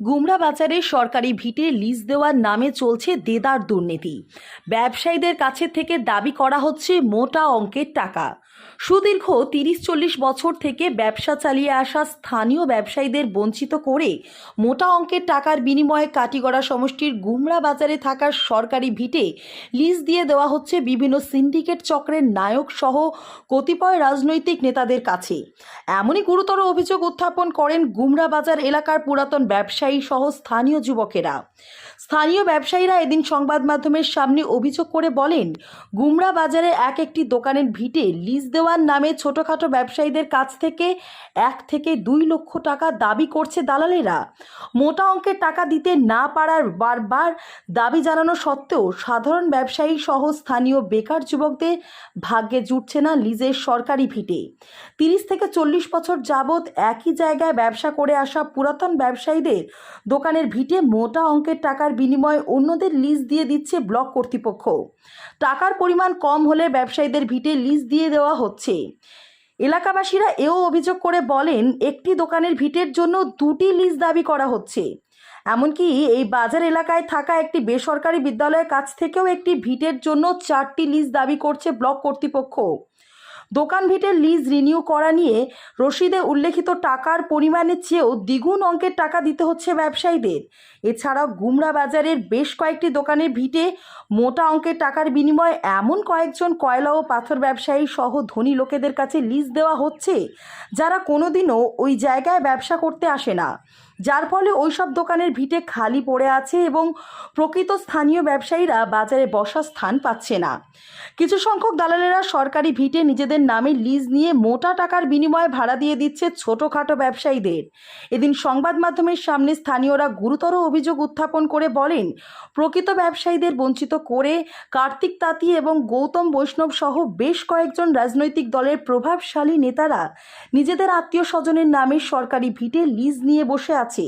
গুমরা বাজারে সরকারি ভিটে লিজ দেওয়ার নামে চলছে দেদার দুর্নীতি। ব্যবসায়ীদের কাছে থেকে দাবি করা হচ্ছে মোটা অঙ্কের টাকা। সুদীর্ঘ তিরিশ চল্লিশ বছর থেকে ব্যবসা চালিয়ে আসা স্থানীয় ব্যবসায়ীদের বঞ্চিত করে মোটা অঙ্কের টাকার বিনিময়ে কাটিগড়া সমষ্টির গুমরা বাজারে থাকা সরকারি ভিটে লিজ দিয়ে দেওয়া হচ্ছে বিভিন্ন সিন্ডিকেট চক্রের নায়ক সহ কতিপয় রাজনৈতিক নেতাদের কাছে। এমনই গুরুতর অভিযোগ উত্থাপন করেন গুমরা বাজার এলাকার পুরাতন ব্যবসায়ী সহ স্থানীয় যুবকেরা। স্থানীয় ব্যবসায়ীরা এদিন সংবাদ মাধ্যমের সামনে অভিযোগ করে বলেন, গুমরা বাজারে এক একটি দোকানের ভিটে লিজ দেওয়ার নামে ছোটোখাটো ব্যবসায়ীদের কাছ থেকে এক থেকে দুই লক্ষ টাকা দাবি করছে দালালেরা। মোটা অঙ্কের টাকা দিতে না পারার বারবার দাবি জানানো সত্ত্বেও সাধারণ ব্যবসায়ী সহ স্থানীয় বেকার যুবকদের ভাগ্যে জুটছে না লিজের সরকারি ভিটে। তিরিশ থেকে চল্লিশ বছর যাবৎ একই জায়গায় ব্যবসা করে আসা পুরাতন ব্যবসায়ীদের দোকানের ভিটে মোটা অঙ্কের টাকার বিনিময়ে অন্যদের লিজ দিয়ে দিচ্ছে ব্লক কর্তৃপক্ষ। টাকার পরিমাণ কম হলে ব্যবসায়ীদের ভিটে লিজ দিয়ে দেওয়া হচ্ছে। এলাকাবাসীরা এও অভিযোগ করে বলেন, একটি দোকানের ভিটের জন্য দুটি লিজ দাবি করা হচ্ছে। এমনকি এই বাজার এলাকায় থাকা একটি বেসরকারি বিদ্যালয়ের কাছ থেকেও একটি ভিটের জন্য চারটি লিজ দাবি করছে ব্লক কর্তৃপক্ষ। দোকান ভিটের লিজ রিনিউ করা নিয়ে রসিদে উল্লেখিত টাকার পরিমাণের চেয়েও দ্বিগুণ অঙ্কের টাকা দিতে হচ্ছে ব্যবসায়ীদের। এছাড়াও গুমরা বাজারের বেশ কয়েকটি দোকানের ভিটে মোটা অঙ্কের টাকার বিনিময়ে এমন কয়েকজন কয়লা ও পাথর ব্যবসায়ী সহ ধনী লোকেদের কাছে লিজ দেওয়া হচ্ছে, যারা কোনোদিনও ওই জায়গায় ব্যবসা করতে আসে না। যার ফলে ওইসব দোকানের ভিটে খালি পড়ে আছে এবং প্রকৃত স্থানীয় ব্যবসায়ীরা বাজারে বসার স্থান পাচ্ছে না। কিছু সংখ্যক দালালেরা সরকারি ভিটে নিজেদের নামে লিজ নিয়ে মোটা টাকার বিনিময়ে ভাড়া দিয়ে দিচ্ছে ছোটোখাটো ব্যবসায়ীদের। এদিন সংবাদ মাধ্যমের সামনে স্থানীয়রা গুরুতর অভিযোগ উত্থাপন করে বলেন, প্রকৃত ব্যবসায়ীদের বঞ্চিত করে কার্তিক তাঁতি এবং গৌতম বৈষ্ণব সহ বেশ কয়েকজন রাজনৈতিক দলের প্রভাবশালী নেতারা নিজেদের আত্মীয় স্বজনের নামে সরকারি ভিটে লিজ নিয়ে বসে আছে।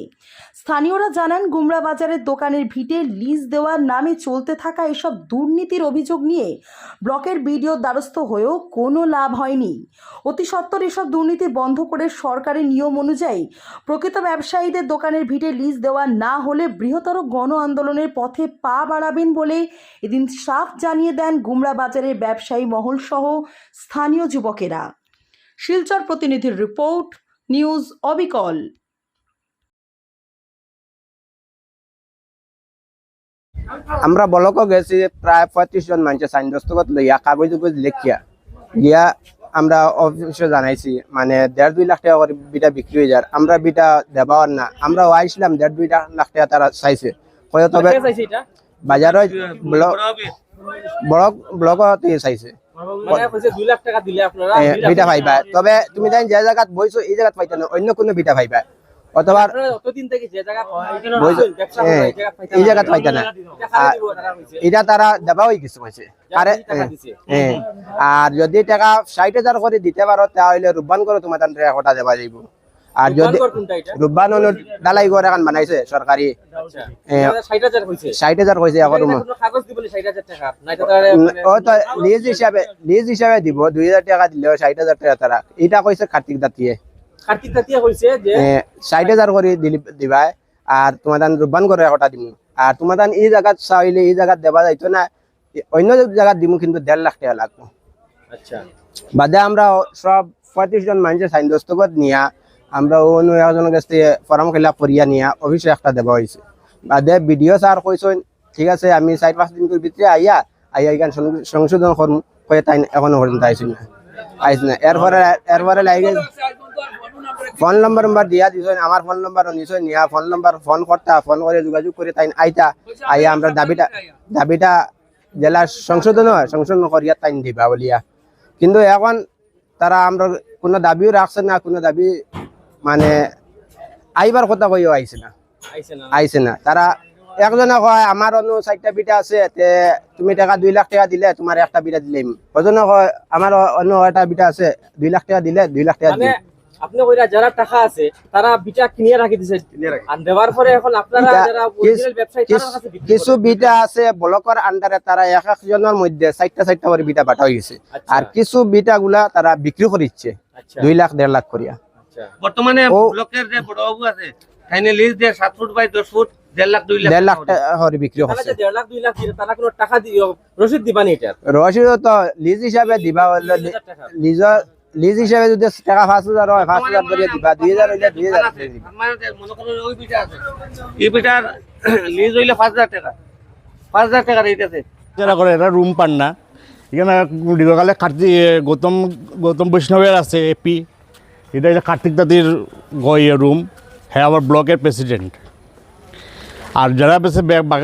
স্থানীয়রা জানান, গুমরা বাজারের দোকানের ভিটে লিজ দেওয়ার নামে চলতে থাকা এসব দুর্নীতির অভিযোগ নিয়ে ব্লকের বিডিও দ্বারস্থ হয়েও কোনো লাভ হয়নি। অতি সত্বর এসব দুর্নীতি বন্ধ করে সরকারি নিয়ম অনুযায়ী প্রকৃত ব্যবসায়ীদের দোকানের ভিটে লিজ দেওয়া না হলে বৃহত্তর গণ আন্দোলনের পথে পা বাড়াবেন বলে এদিন সাফ জানিয়ে দেন গুমরা বাজারের ব্যবসায়ী মহল সহ স্থানীয় যুবকেরা। শিলচর প্রতিনিধির রিপোর্ট, নিউজ অবিকল। আমরা বলক গেছি প্রায় পঁয়ত্রিশ জন মানুষের সাইন দস্তখত লইয়া কাগজ উগজ লেখিয়া। গিয়া আমরা অফিসে জানাইছি মানে দেড় দুই লাখ টাকা করে বিটা বিক্রি হয়ে যায় আমরা বিটা দেবাওয়ার না। আমরা আইছিলাম দেড় দুই লাখ টাকা তারা চাইছে। কয় তবে বাজারত ব্লক বড় ব্লক চাইছে। মানে কইছে 2 লাখ টাকা দিলে আপনারা এ, বিটা পাইবা তবে তুমি জানি যে জায়গাত বইছো এই জায়গাত পাইতা না অন্য কোনো বিটা পাইবা অথবা আপনারা অতদিন থেকে যে জায়গা বইছো ব্যবসা এ, করে এই জায়গা পাইতা না। দিব এটা তারা দেবা হয়ে গেছে কইছে আরে যদি টাকা ষাট হাজার করে দিতে পারো তাহলে রূপবান করে তোমার কটা দেবা যাইব। আর যদি রূপবান হলো ডালাই ঘর এখন বানাইছে সরকারি। আচ্ছা। এ, 60000 কইছে ষাট হাজার কইছে এখন এটা কোনো কাগজ দিবলে 60000 টাকা? নাই তো তারা মানে হিসাবে লিজ হিসাবে দিব। দুই হাজার টাকা দিলে ষাট হাজার টাকা তারা। এটা কইছে কার্তিক দাঁতিয়ে। কার্তিক তাতিয়া কইছে যে ষাট হাজার করে দিলি দিবাই আর তোমার দান রূপবান করে একটা দিমু। আর তোমার এই চাইলে এই দেবা যাইতো না অন্য দিমু কিন্তু লাখ টাকা লাগবো। আচ্ছা। বাদে আমরা সব পঁয়ত্রিশ জন মানুষের সাইন দস্তখত নিয়া আমরা অন্য একজনের কাছ থেকে ফর্ম খেলা করিয়া নিয়া অফিসে একটা দেওয়া হয়েছে বাদে বিডিও স্যার কইছেন ঠিক আছে আমি চার পাঁচ দিন করে ভিতরে আইয়া আইয়া এখান সংশোধন করুন কয়ে তাই এখনও পর্যন্ত আইসি না। আইসি না। এরপরে এরপরে লাগে ফোন নম্বর নম্বর দিয়া দিছেন আমার ফোন নম্বর নিশ্চয় নিয়া ফোন নম্বর ফোন করতা ফোন করে যোগাযোগ করে তাই আইতা আইয়া আমরা দাবিটা দাবিটা জেলা সংশোধন হয় সংশোধন করিয়া তাই দিবা বলিয়া কিন্তু এখন তারা আমরা কোনো দাবিও রাখছে না কোনো দাবি মানে আইবার কথা কইও আইছে না। আইছে না। তারা একজনে কয় আমার অন্য চারটা বিটা আছে তে তুমি টাকা দুই লাখ টাকা দিলে তোমার একটা বিটা দিলেম ওজনে কয় আমার অন্য একটা বিটা আছে দুই লাখ টাকা দিলে দুই লাখ টাকা মানে দিলেম আপনি কইরা যারা টাকা আছে তারা বিটা কিনিয়ে রাখি দিছে। আর দেওয়ার পরে এখন আপনারা যারা অরিজিনাল ব্যবসায়ী তাদের কাছে বিক্রি কিছু বিটা আছে ব্লকের আন্ডারে তারা এক একজনের মধ্যে চারটা চারটা করে বিটা বাটা হয়ে গেছে আচ্ছা, আর কিছু বিটা গুলা তারা বিক্রি করিচ্ছে আচ্ছা। দুই লাখ দেড় লাখ করিয়া। আচ্ছা। বর্তমানে ব্লকের যে বড়বাবু আছে তাইনে লিজ দিয়ে সাত ফুট বাই দশ ফুট তারা লিজ হিসাবে দিবা। লিজর লিজ হিসাবে যদি টাকা পাঁচ হাজার হয় পাঁচ হাজার করে দিবা দুই হাজার হইলে দুই হাজার আমার মনে ওই পিঠা আছে এই পিঠার লিজ হইলে পাঁচ হাজার টাকা। পাঁচ হাজার টাকা রেট আছে। যারা করে এরা রুম পান না। এখানে দীর্ঘকালে কার্তিক গৌতম গৌতম বৈষ্ণবের আছে এপি এটা হচ্ছে কার্তিক দাদির গয় রুম হ্যাঁ আবার ব্লকের প্রেসিডেন্ট আর যারা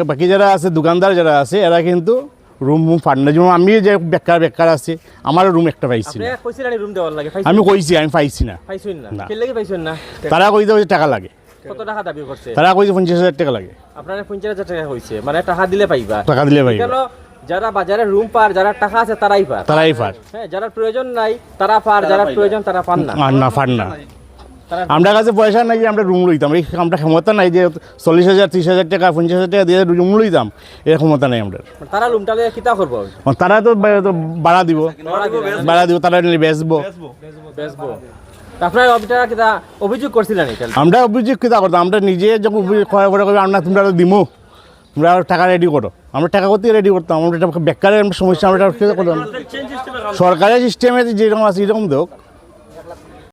বাকি যারা আছে দোকানদার যারা আছে এরা কিন্তু রুম পান না। যেমন আমি যে বেকার বেকার আছে আমার রুম একটা পাইছি না। রুম দেওয়ার লাগে আমি কইছি আমি পাইছি না। না? তারা কইতে হচ্ছে টাকা লাগে। কত টাকা দাবি করছে? তারা কইছে পঞ্চাশ হাজার টাকা লাগে। আপনার পঞ্চাশ হাজার টাকা হয়েছে মানে টাকা দিলে পাইবা। টাকা দিলে কেন যারা বাজারে রুম পার যারা টাকা আছে তারাই পার। তারাই পার। হ্যাঁ যারা প্রয়োজন নাই তারা পার যারা প্রয়োজন তারা পান না। না পার না। তারা আমরা কাছে পয়সা নাই যে আমরা রুম লইতাম। এই আমরা ক্ষমতা নাই যে চল্লিশ হাজার ত্রিশ হাজার টাকা পঞ্চাশ হাজার টাকা দিয়ে রুম লইতাম এর ক্ষমতা নাই আমরা তারা রুমটা লিয়ে কিতা করব? তারা তো ভাড়া দিব। ভাড়া দিব তারা বেচবো। বেচবো। আপনার অভিযোগ কিতা অভিযোগ করছিলেন আমরা অভিযোগ কিতা করতাম আমরা নিজে যখন অভিযোগ করা করে আমরা তোমরা দিমু। তোমরা টাকা রেডি করো। আমরা টাকা করতে রেডি করতাম? আমরা এটা বেকারের সমস্যা আমরা করতাম? সরকারের সিস্টেমে যেরকম আছে এরকম দেখ।